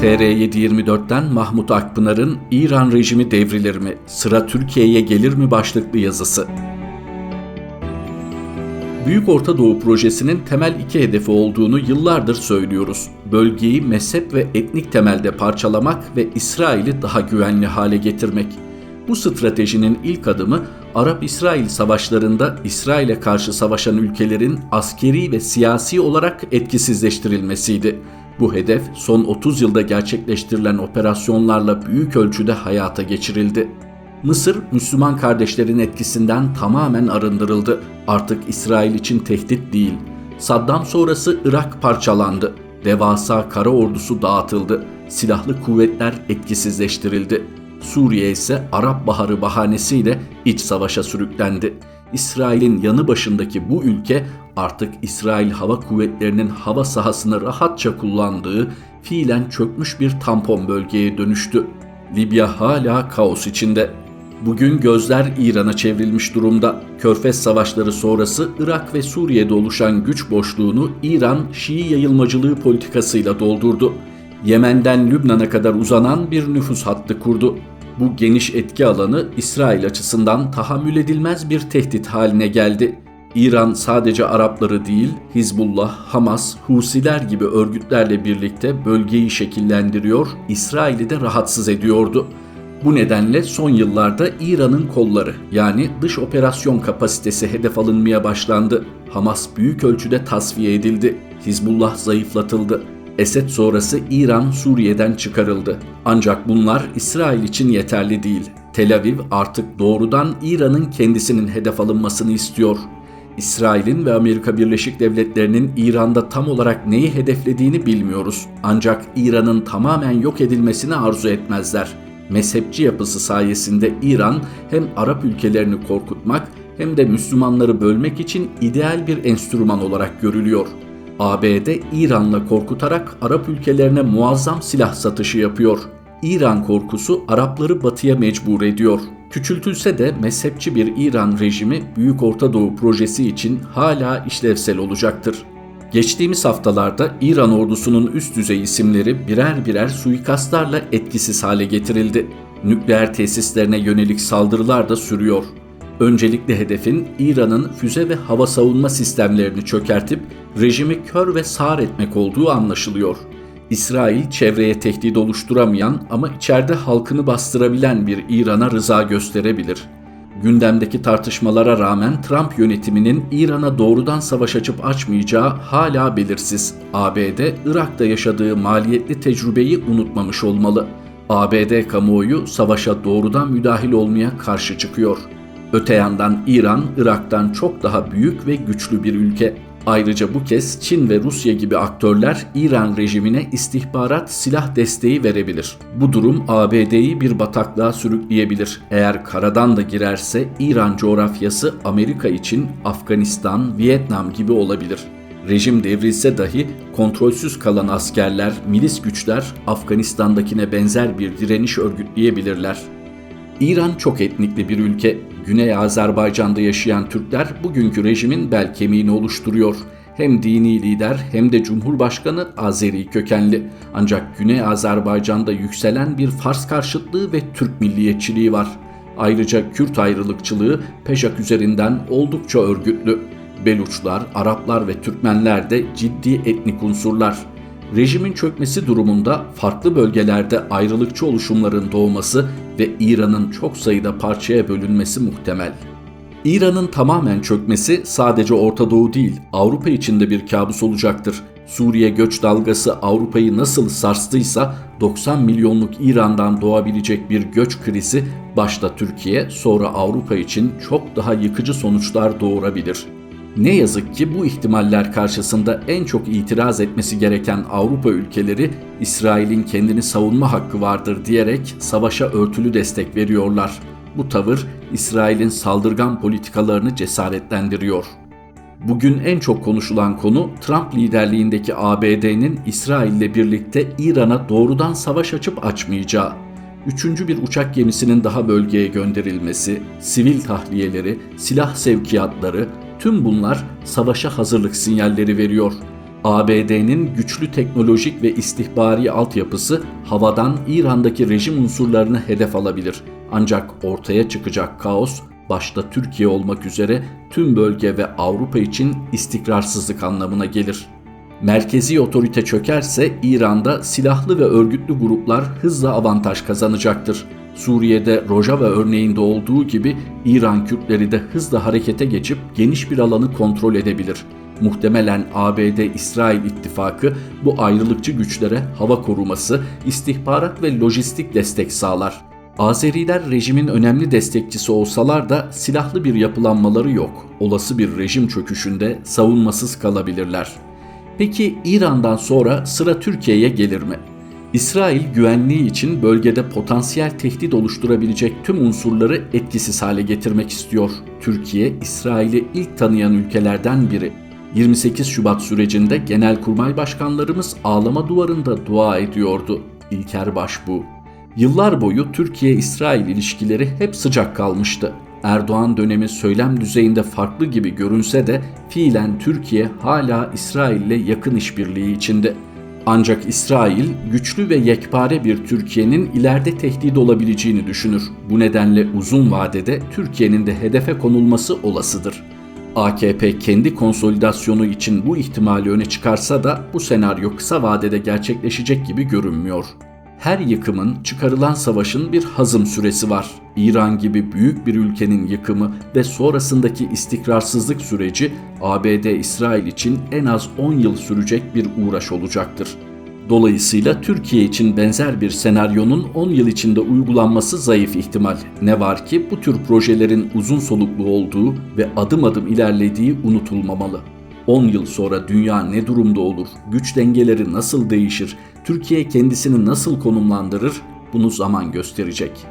TR724'ten Mahmut Akpınar'ın İran rejimi devrilir mi? Sıra Türkiye'ye gelir mi başlıklı yazısı. Büyük Orta Doğu Projesi'nin temel iki hedefi olduğunu yıllardır söylüyoruz. Bölgeyi mezhep ve etnik temelde parçalamak ve İsrail'i daha güvenli hale getirmek. Bu stratejinin ilk adımı Arap-İsrail savaşlarında İsrail'e karşı savaşan ülkelerin askeri ve siyasi olarak etkisizleştirilmesiydi. Bu hedef son 30 yılda gerçekleştirilen operasyonlarla büyük ölçüde hayata geçirildi. Mısır, Müslüman kardeşlerin etkisinden tamamen arındırıldı. Artık İsrail için tehdit değil. Saddam sonrası Irak parçalandı. Devasa kara ordusu dağıtıldı. Silahlı kuvvetler etkisizleştirildi. Suriye ise Arap Baharı bahanesiyle iç savaşa sürüklendi. İsrail'in yanı başındaki bu ülke artık İsrail Hava Kuvvetleri'nin hava sahasını rahatça kullandığı fiilen çökmüş bir tampon bölgeye dönüştü. Libya hala kaos içinde. Bugün gözler İran'a çevrilmiş durumda. Körfez savaşları sonrası Irak ve Suriye'de oluşan güç boşluğunu İran Şii yayılmacılığı politikasıyla doldurdu. Yemen'den Lübnan'a kadar uzanan bir nüfus hattı kurdu. Bu geniş etki alanı İsrail açısından tahammül edilmez bir tehdit haline geldi. İran sadece Arapları değil, Hizbullah, Hamas, Husiler gibi örgütlerle birlikte bölgeyi şekillendiriyor, İsrail'i de rahatsız ediyordu. Bu nedenle son yıllarda İran'ın kolları yani dış operasyon kapasitesi hedef alınmaya başlandı. Hamas büyük ölçüde tasfiye edildi. Hizbullah zayıflatıldı. Esed sonrası İran Suriye'den çıkarıldı. Ancak bunlar İsrail için yeterli değil. Tel Aviv artık doğrudan İran'ın kendisinin hedef alınmasını istiyor. İsrail'in ve Amerika Birleşik Devletleri'nin İran'da tam olarak neyi hedeflediğini bilmiyoruz. Ancak İran'ın tamamen yok edilmesini arzu etmezler. Mezhepçi yapısı sayesinde İran hem Arap ülkelerini korkutmak hem de Müslümanları bölmek için ideal bir enstrüman olarak görülüyor. ABD İran'la korkutarak Arap ülkelerine muazzam silah satışı yapıyor. İran korkusu Arapları batıya mecbur ediyor. Küçültülse de mezhepçi bir İran rejimi Büyük Orta Doğu projesi için hala işlevsel olacaktır. Geçtiğimiz haftalarda İran ordusunun üst düzey isimleri birer birer suikastlarla etkisiz hale getirildi. Nükleer tesislerine yönelik saldırılar da sürüyor. Öncelikli hedefin İran'ın füze ve hava savunma sistemlerini çökertip rejimi kör ve sağır etmek olduğu anlaşılıyor. İsrail çevreye tehdit oluşturamayan ama içeride halkını bastırabilen bir İran'a rıza gösterebilir. Gündemdeki tartışmalara rağmen Trump yönetiminin İran'a doğrudan savaş açıp açmayacağı hala belirsiz. ABD, Irak'ta yaşadığı maliyetli tecrübeyi unutmamış olmalı. ABD kamuoyu savaşa doğrudan müdahil olmaya karşı çıkıyor. Öte yandan İran, Irak'tan çok daha büyük ve güçlü bir ülke. Ayrıca bu kez Çin ve Rusya gibi aktörler İran rejimine istihbarat silah desteği verebilir. Bu durum ABD'yi bir bataklığa sürükleyebilir. Eğer karadan da girerse İran coğrafyası Amerika için Afganistan, Vietnam gibi olabilir. Rejim devrilse dahi kontrolsüz kalan askerler, milis güçler Afganistan'dakine benzer bir direniş örgütleyebilirler. İran çok etnikli bir ülke. Güney Azerbaycan'da yaşayan Türkler bugünkü rejimin bel kemiğini oluşturuyor. Hem dini lider hem de Cumhurbaşkanı Azeri kökenli. Ancak Güney Azerbaycan'da yükselen bir Fars karşıtlığı ve Türk milliyetçiliği var. Ayrıca Kürt ayrılıkçılığı Peşak üzerinden oldukça örgütlü. Beluçlar, Araplar ve Türkmenler de ciddi etnik unsurlar. Rejimin çökmesi durumunda farklı bölgelerde ayrılıkçı oluşumların doğması ve İran'ın çok sayıda parçaya bölünmesi muhtemel. İran'ın tamamen çökmesi sadece Orta Doğu değil, Avrupa için de bir kabus olacaktır. Suriye göç dalgası Avrupa'yı nasıl sarstıysa 90 milyonluk İran'dan doğabilecek bir göç krizi başta Türkiye sonra Avrupa için çok daha yıkıcı sonuçlar doğurabilir. Ne yazık ki bu ihtimaller karşısında en çok itiraz etmesi gereken Avrupa ülkeleri İsrail'in kendini savunma hakkı vardır diyerek savaşa örtülü destek veriyorlar. Bu tavır İsrail'in saldırgan politikalarını cesaretlendiriyor. Bugün en çok konuşulan konu Trump liderliğindeki ABD'nin İsrail ile birlikte İran'a doğrudan savaş açıp açmayacağı. Üçüncü bir uçak gemisinin daha bölgeye gönderilmesi, sivil tahliyeleri, silah sevkiyatları, Tüm bunlar savaşa hazırlık sinyalleri veriyor. ABD'nin güçlü teknolojik ve istihbari altyapısı havadan İran'daki rejim unsurlarını hedef alabilir. Ancak ortaya çıkacak kaos başta Türkiye olmak üzere tüm bölge ve Avrupa için istikrarsızlık anlamına gelir. Merkezi otorite çökerse İran'da silahlı ve örgütlü gruplar hızla avantaj kazanacaktır. Suriye'de Rojava örneğinde olduğu gibi İran Kürtleri de hızla harekete geçip geniş bir alanı kontrol edebilir. Muhtemelen ABD-İsrail ittifakı bu ayrılıkçı güçlere hava koruması, istihbarat ve lojistik destek sağlar. Azeriler rejimin önemli destekçisi olsalar da silahlı bir yapılanmaları yok. Olası bir rejim çöküşünde savunmasız kalabilirler. Peki İran'dan sonra sıra Türkiye'ye gelir mi? İsrail güvenliği için bölgede potansiyel tehdit oluşturabilecek tüm unsurları etkisiz hale getirmek istiyor. Türkiye, İsrail'i ilk tanıyan ülkelerden biri. 28 Şubat sürecinde Genelkurmay Başkanlarımız ağlama duvarında dua ediyordu. İlker Başbuğ. Yıllar boyu Türkiye-İsrail ilişkileri hep sıcak kalmıştı. Erdoğan dönemi söylem düzeyinde farklı gibi görünse de fiilen Türkiye hala İsrail ile yakın işbirliği içinde. Ancak İsrail güçlü ve yekpare bir Türkiye'nin ileride tehdit olabileceğini düşünür. Bu nedenle uzun vadede Türkiye'nin de hedefe konulması olasıdır. AKP kendi konsolidasyonu için bu ihtimali öne çıkarsa da bu senaryo kısa vadede gerçekleşecek gibi görünmüyor. Her yıkımın, çıkarılan savaşın bir hazım süresi var. İran gibi büyük bir ülkenin yıkımı ve sonrasındaki istikrarsızlık süreci ABD-İsrail için en az 10 yıl sürecek bir uğraş olacaktır. Dolayısıyla Türkiye için benzer bir senaryonun 10 yıl içinde uygulanması zayıf ihtimal. Ne var ki bu tür projelerin uzun soluklu olduğu ve adım adım ilerlediği unutulmamalı. 10 yıl sonra dünya ne durumda olur? Güç dengeleri nasıl değişir? Türkiye kendisini nasıl konumlandırır? Bunu zaman gösterecek.